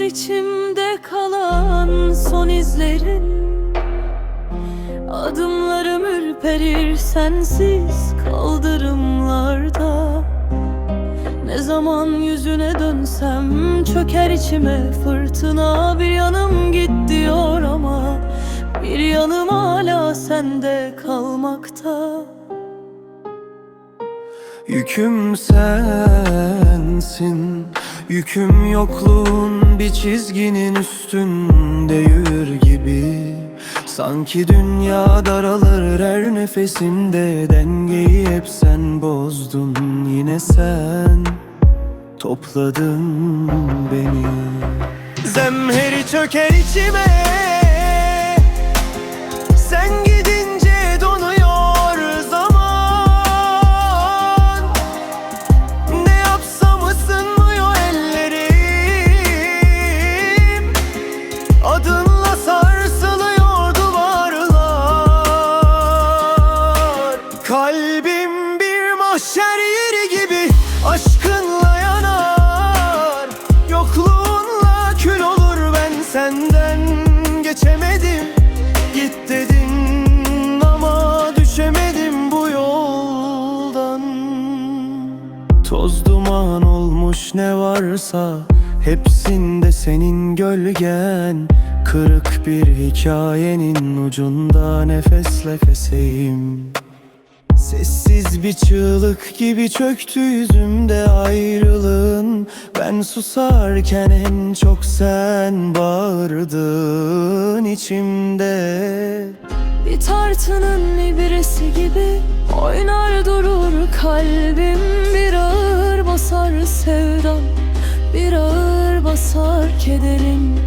içimde kalan son izlerin. Adımlarım ürperir sensiz kaldırımlarda. Ne zaman yüzüne dönsem çöker içime. Fırtına Bir yanım git diyor ama bir yanım hala sende kalmakta Yüküm sensin. Yüküm yokluğun bir çizginin üstünde yürür gibi. Sanki dünya daralır her nefesimde Dengeyi hep sen bozdun. Yine sen Topladın beni. Zemheri çöker içime. Sen Toz duman olmuş ne varsa Hepsinde senin gölgen. Kırık bir hikayenin ucunda nefes nefeseyim Sessiz bir çığlık gibi çöktü yüzümde ayrılığın. Ben susarken en çok sen bağırdın içimde. Bir tartının ibresi gibi oynar durur kalbim Bir ağır basar sevdam, bir ağır basar kederin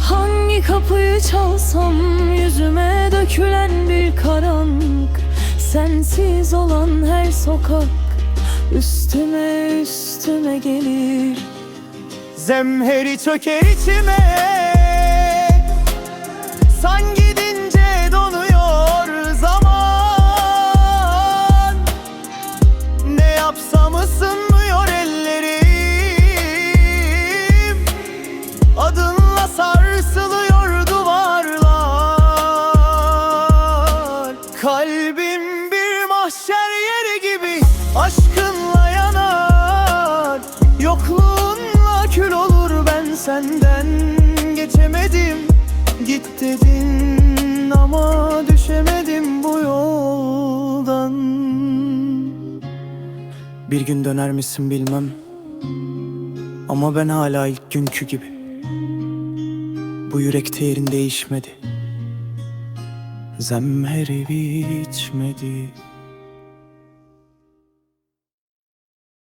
Hangi kapıyı çalsam yüzüme dökülen bir karanlık Sensiz olan her sokak üstüme üstüme gelir. Zemheri çöker içime Ne yapsam ısınmıyor mahşer yeri gibi Aşkınla yanar. Yokluğunla kül olur ben senden. Geçemedim Git dedin ama düşemedim bu yoldan. Bir gün döner misin bilmem Ama ben hala ilk günkü gibi. Bu yürekte yerin değişmedi. Zemheri içmedi